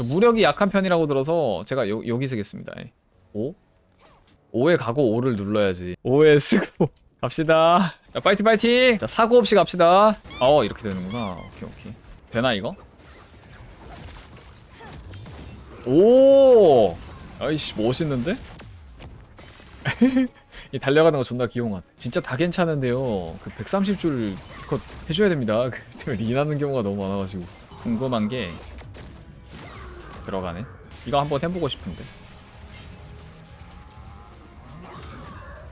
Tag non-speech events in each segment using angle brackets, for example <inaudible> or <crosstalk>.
저 무력이 약한 편이라고 들어서 제가 요, 여기 쓰겠습니다. 5? 5에 가고 5를 눌러야지. 5에 쓰고 <laughs> 갑시다. 자, 파이팅 파이팅. 자, 사고 없이 갑시다. 어, 이렇게 되는구나. 오케이 오케이. 되나 이거? 오! 아이씨 멋있는데? <laughs> 이 달려가는 거 존나 귀여운 진짜 다 괜찮은데요. 그 130줄 컷 해줘야 됩니다. <laughs> 그 때문에 리나는 경우가 너무 많아가지고 궁금한 게 들어가네. 이거 한번 해보고 싶은데.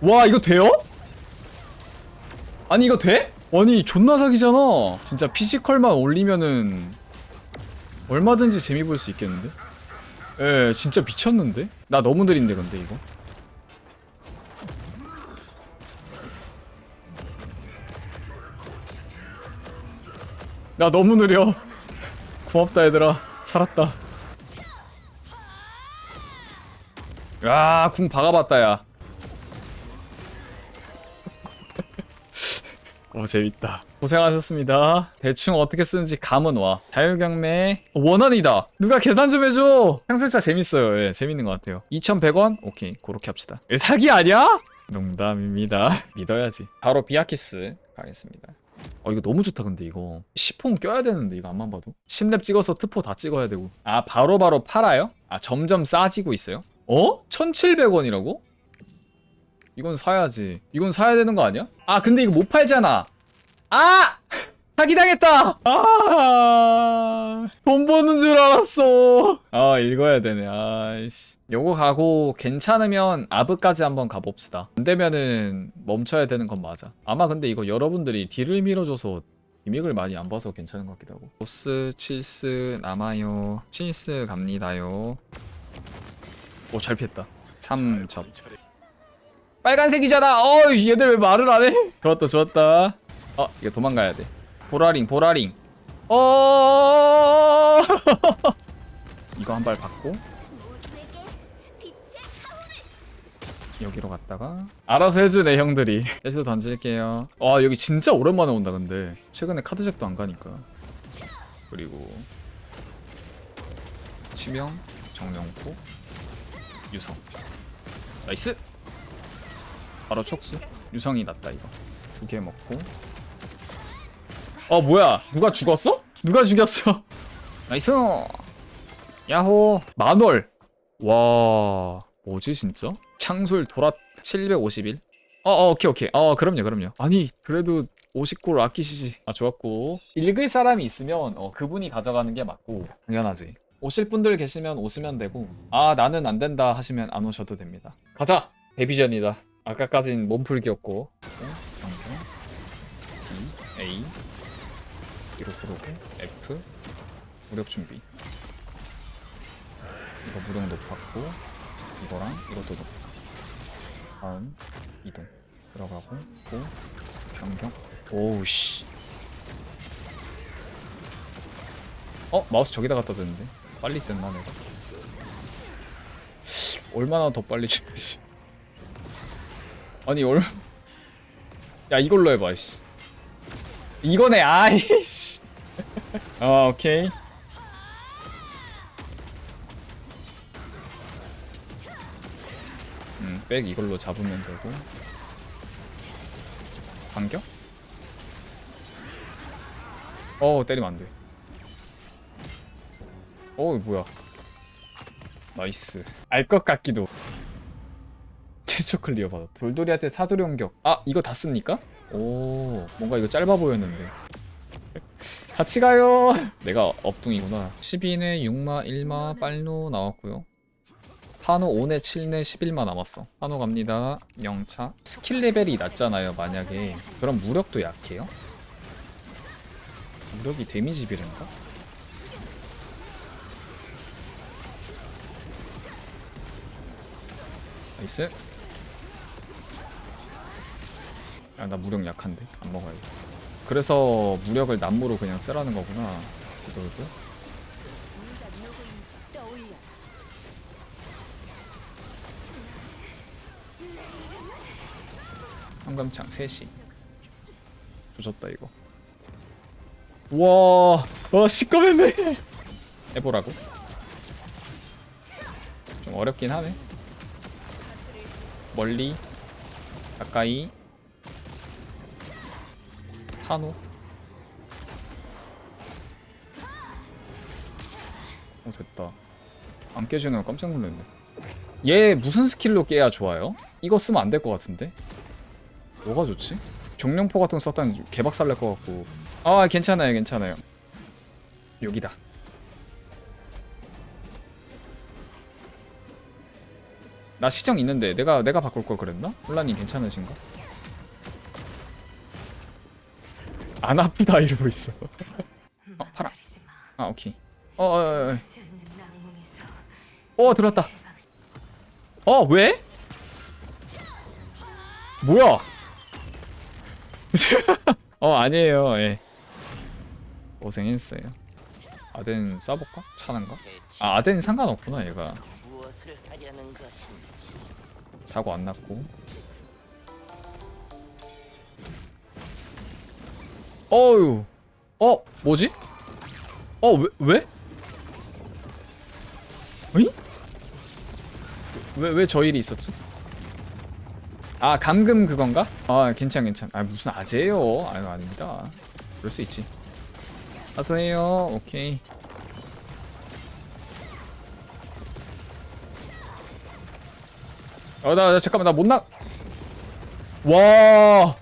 와 이거 돼요? 아니 이거 돼? 아니 존나 사기잖아. 진짜 피지컬만 올리면은 얼마든지 재미 볼 수 있겠는데? 예, 진짜 미쳤는데? 나 너무 느린데 근데 이거. 나 너무 느려. <laughs> 고맙다 얘들아. 살았다. 야, 궁 박아봤다 야. 오 <laughs> 재밌다. 고생하셨습니다. 대충 어떻게 쓰는지 감은 와. 자율경매 원원이다. 누가 계산 좀 해줘. 향술사 재밌어요. 예, 재밌는 것 같아요. 2,100원? 오케이, 그렇게 합시다. 예, 사기 아니야? 농담입니다. <laughs> 믿어야지. 바로 비아키스 가겠습니다. 어 이거 너무 좋다 근데 이거 시폰 껴야 되는데 이거 안만 봐도 10렙 찍어서 트포 다 찍어야 되고 아 바로바로 팔아요? 아 점점 싸지고 있어요? 어? 1700원이라고? 이건 사야지 이건 사야 되는 거 아니야? 아 근데 이거 못 팔잖아 아! <laughs> 사기당했다! 아! 돈 버는 줄 알았어. 아, 읽어야 되네. 아이씨. 요거 가고 괜찮으면 아브까지 한번 가봅시다. 안 되면은 멈춰야 되는 건 맞아. 아마 근데 이거 여러분들이 딜을 밀어줘서 기믹을 많이 안 봐서 괜찮은 것 같기도 하고. 보스, 칠스, 남아요. 칠스 갑니다요. 오, 잘 피했다. 3점. 빨간색이잖아. 어, 얘들 왜 말을 안 해? 좋았다, 좋았다. 어, 이거 도망가야 돼. 보라링, 보라링. 어. <laughs> 이거 한 발 받고 여기로 갔다가 알아서 해주네 형들이. 대시도 던질게요. 와 여기 진짜 오랜만에 온다 근데 최근에 카드잭도 안 가니까. 그리고 치명, 정령포, 유성. 나이스. 바로 촉수. 유성이 낫다 이거. 두 개 먹고 어 뭐야 누가 죽었어? 누가 죽였어? <laughs> 나이스 야호 만월 와 뭐지 진짜? 창술 도라 751 어, 어 오케이 오케이 어 그럼요 그럼요 아니 그래도 50골 아끼시지 아 좋았고 읽을 사람이 있으면 어, 그분이 가져가는 게 맞고 당연하지 오실 분들 계시면 오시면 되고 아 나는 안 된다 하시면 안 오셔도 됩니다. 가자! 데비전이다. 아까까진 몸풀기였고. B A 뒤로 부르고 F 무력 준비. 이거 무력 높았고 이거랑 이것도 높아 다음 이동. 들어가고 고 변경. 오우씨. 어? 마우스 저기다 갖다 댔는데 빨리 뗐나 내가 얼마나 더 빨리 준비지. 아니 얼... 야 이걸로 해봐 씨. 이거네 아이씨. 어 <laughs> 오케이. 음백 이걸로 잡으면 되고. 반격? 어 때리면 안돼 어 뭐야. 나이스. 알 것 같기도. 최초 클리어 받았다. 돌돌이한테 사도리 공격. 아 이거 다 씁니까? 오 뭔가 이거 짧아 보였는데. <laughs> 같이 가요! 내가 업둥이구나. 12네 6마 1마 빨노 나왔고요. 파노 5네 7네 11마 남았어. 파노 갑니다. 영차. 스킬 레벨이 낮잖아요 만약에. 그럼 무력도 약해요? 무력이 데미지 비례인가? 나이스 아, 나 무력 약한데? 안 먹어야겠다. 그래서 무력을 남무로 그냥 쓰라는 거구나. 이돌고. 황금창 3시. 조졌다, 이거. 우와, 와, 시꺼매네. 해보라고? 좀 어렵긴 하네 멀리 가까이 한호. 어 됐다. 안 깨지는 거 깜짝 놀랐네. 얘 무슨 스킬로 깨야 좋아요? 이거 쓰면 안 될 것 같은데? 뭐가 좋지? 경량포 같은 거 썼다는 개박살 날 것 같고. 아 괜찮아요 괜찮아요. 여기다 나 시정 있는데 내가 내가 바꿀 걸 그랬나? 혼란님 괜찮으신가? 안 아프다 이러고 있어 <laughs> 어 파라 아 오케이 어어 어, 어, 어. 어 들었다 어 왜? 뭐야 <laughs> 어 아니에요 예 고생했어요 아덴 쏴볼까? 차는가? 아 아덴 상관없구나 얘가 사고 안 났고 어유 어 뭐지? 어 왜? 왜? 어이? 왜, 왜 저 일이 있었지? 아 감금 그건가? 아 괜찮 괜찮 아 무슨 아재예요 아유 아닙니다 그럴 수 있지 어서해요 오케이 어, 나, 나 잠깐만, 나 못 나. 와.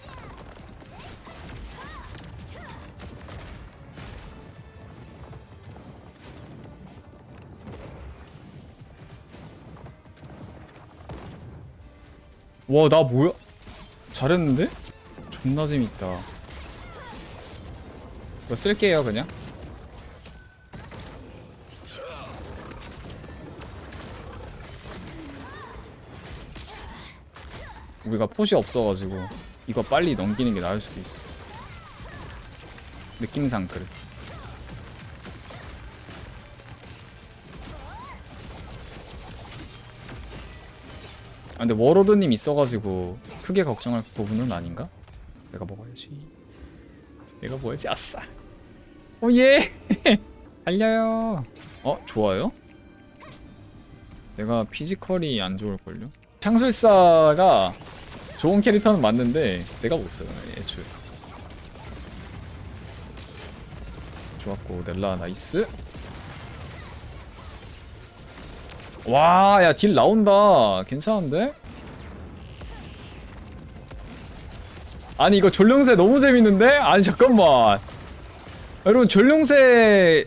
와, 나 뭐야? 잘했는데? 존나 재밌다. 이거 쓸게요, 그냥. 우리가 포시 없어가지고 이거 빨리 넘기는 게 나을 수도 있어. 느낌상 그래. 아 근데 워로드님 있어가지고 크게 걱정할 부분은 아닌가? 내가 먹어야지. 내가 먹어야지. 아싸. <laughs> 오예. 달려요. 어 좋아요? 내가 피지컬이 안 좋을걸요? 창술사가 좋은 캐릭터는 맞는데 제가 못 써요 애초에 좋았고 넬라 나이스 와 야 딜 나온다 괜찮은데? 아니 이거 전룡새 너무 재밌는데? 아니 잠깐만 여러분 전룡새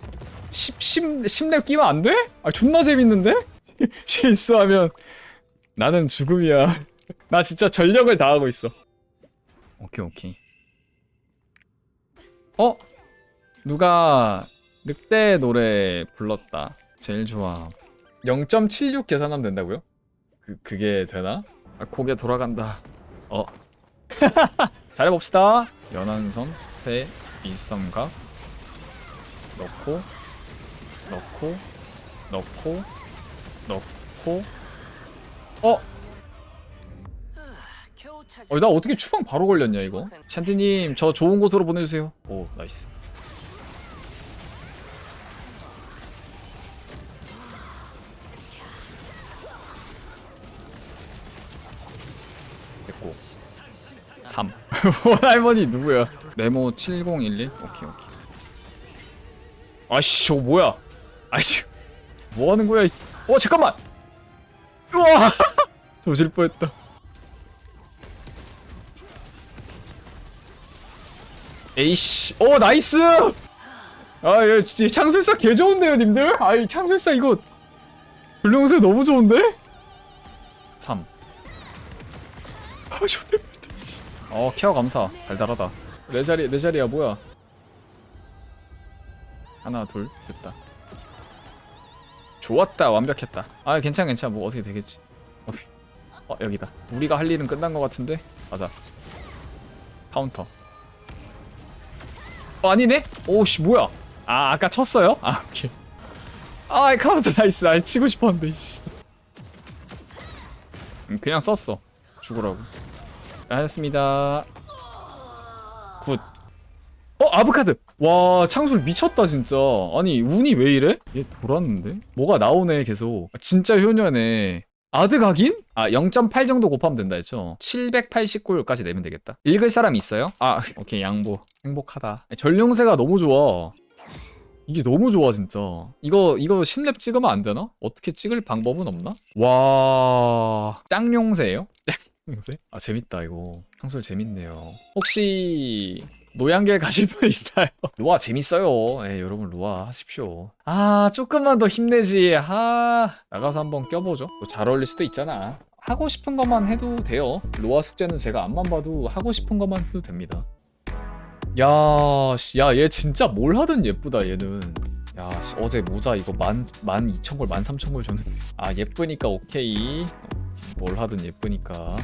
10, 10, 10렙 끼면 안 돼? 아 존나 재밌는데? <laughs> 실수하면 나는 죽음이야. 나 진짜 전력을 다하고 있어. 오케이 오케이. 어? 누가 늑대 노래 불렀다. 제일 좋아. 0.76 계산하면 된다고요? 그 그게 되나? 아, 고개 돌아간다. 어. <laughs> 잘해봅시다. 연한선 스페 일성각 넣고 넣고 넣고 넣고 어? 어, 나 어떻게 추방 바로 걸렸냐 이거? 샨디님 저 좋은 곳으로 보내주세요. 오 나이스. 됐고. 3 <laughs> 원할머니 누구야? 네모 7011 오케이 오케이. 아씨 저거 뭐야? 아씨 뭐 하는 거야 이- 어 잠깐만! 우와! <laughs> 조질 뻔했다 에이씨 오 나이스 아얘 창술사 개 좋은데요 님들 아이 창술사 이거 불량새 너무 좋은데 3 아, 좋대. 어, 케어 감사. 달달하다. 내 자리, 내 자리야, 뭐야. 하나, 둘, 됐다. 좋았다, 완벽했다. 아, 괜찮, 괜찮. 뭐, 어떻게 되겠지. 어떻게. 어, 여기다. 우리가 할 일은 끝난 것 같은데? 맞아. 카운터. 어, 아니네? 오씨, 뭐야. 아, 아까 쳤어요? 아, 오케이. 아, 카운터 나이스. 아, 치고 싶었는데, 씨. 음, 그냥 썼어. 죽으라고. 하셨습니다. 굿. 어, 아보카드. 와 창술 미쳤다 진짜 아니 운이 왜 이래? 얘 돌았는데? 뭐가 나오네 계속 진짜 효녀네 아드 각인? 아 0.8 정도 곱하면 된다 했죠 780골까지 내면 되겠다 읽을 사람 있어요? 아 <laughs> 오케이 양보 행복하다 전룡세가 너무 좋아 이게 너무 좋아 진짜 이거 이거 10렙 찍으면 안 되나? 어떻게 찍을 방법은 없나? 와 짱룡세예요? 짱룡세? <laughs> 아 재밌다 이거 향술 재밌네요 혹시 노양길 가실 분 있나요? <laughs> 로아 재밌어요 예 여러분 로아 하십시오 아 조금만 더 힘내지 아 나가서 한번 껴보죠 또 잘 어울릴 수도 있잖아 하고 싶은 것만 해도 돼요 로아 숙제는 제가 앞만 봐도 하고 싶은 것만 해도 됩니다 야, 씨, 야, 얘 진짜 뭘 하든 예쁘다, 얘는. 야, 씨, 어제 모자 이거 만, 만 이천 골, 만 삼천 골 줬는데. 아, 예쁘니까 오케이. 뭘 하든 예쁘니까.